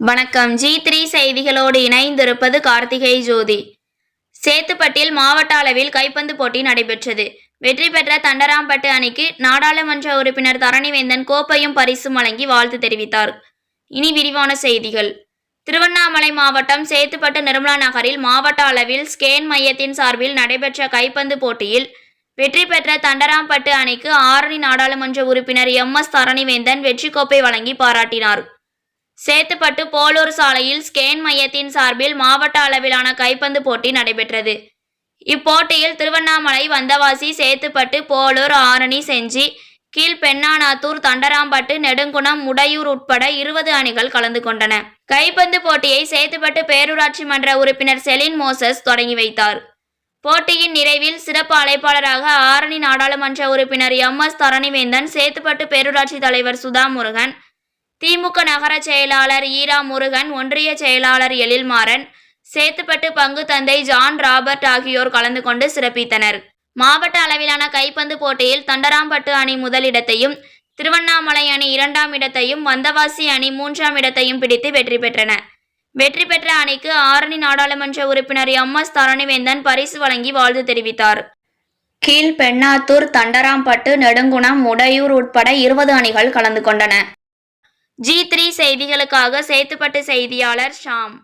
வணக்கம். G three செய்திகளோடு இணைந்திருப்பது கார்த்திகை ஜோதி. சேத்துப்பட்டில் மாவட்ட அளவில் கைப்பந்து போட்டி நடைபெற்றது. வெற்றி பெற்ற தண்டராம்பட்டு அணிக்கு நாடாளுமன்ற உறுப்பினர் தரணிவேந்தன் கோப்பையும் பரிசும் வழங்கி வாழ்த்து தெரிவித்தார். இனி விரிவான செய்திகள். திருவண்ணாமலை மாவட்டம் சேத்துப்பட்டு நிர்மலா நகரில் மாவட்ட அளவில் ஸ்கேன் மையத்தின் சார்பில் நடைபெற்ற கைப்பந்து போட்டியில் வெற்றி பெற்ற தண்டராம்பட்டு அணிக்கு ஆரணி நாடாளுமன்ற உறுப்பினர் எம் எஸ் தரணிவேந்தன் வெற்றி கோப்பை வழங்கி பாராட்டினார். சேத்துப்பட்டு போலூர் சாலையில் ஸ்கேன் மையத்தின் சார்பில் மாவட்ட அளவிலான கைப்பந்து போட்டி நடைபெற்றது. இப்போட்டியில் திருவண்ணாமலை வந்தவாசி சேத்துப்பட்டு போலூர் ஆரணி செஞ்சி கீழ்பெண்ணாநாத்தூர் தண்டராம்பட்டு நெடுங்குணம் முடையூர் உட்பட இருபது அணிகள் கலந்து கொண்டன. கைப்பந்து போட்டியை சேத்துப்பட்டு பேரூராட்சி மன்ற உறுப்பினர் செலின் மோசஸ் தொடங்கி வைத்தார். போட்டியின் நிறைவில் சிறப்பு அழைப்பாளராக ஆரணி நாடாளுமன்ற உறுப்பினர் எம் எஸ் தரணிவேந்தன் சேத்துப்பட்டு பேரூராட்சி தலைவர் சுதா முருகன் திமுக நகர செயலாளர் ஈரா முருகன் ஒன்றிய செயலாளர் எழில்மாறன் சேத்துப்பட்டு பங்கு தந்தை ஜான் ராபர்ட் ஆகியோர் கலந்து கொண்டு சிறப்பித்தனர். மாவட்ட அளவிலான கைப்பந்து போட்டியில் தண்டராம்பட்டு அணி முதலிடத்தையும் திருவண்ணாமலை அணி இரண்டாம் இடத்தையும் வந்தவாசி அணி மூன்றாம் இடத்தையும் பிடித்து வெற்றி பெற்றன. வெற்றி பெற்ற அணிக்கு ஆரணி நாடாளுமன்ற உறுப்பினர் எம். எஸ். தரணிவேந்தன் பரிசு வழங்கி வாழ்த்து தெரிவித்தார். கீழ் பெண்ணாத்தூர் தண்டராம்பட்டு நெடுங்குணம் உடையூர் உட்பட இருபது அணிகள் கலந்து கொண்டன. ஜி த்ரீ செய்திகளுக்காக சேத்துப்பட்டு செய்தியாளர் ஷாம்.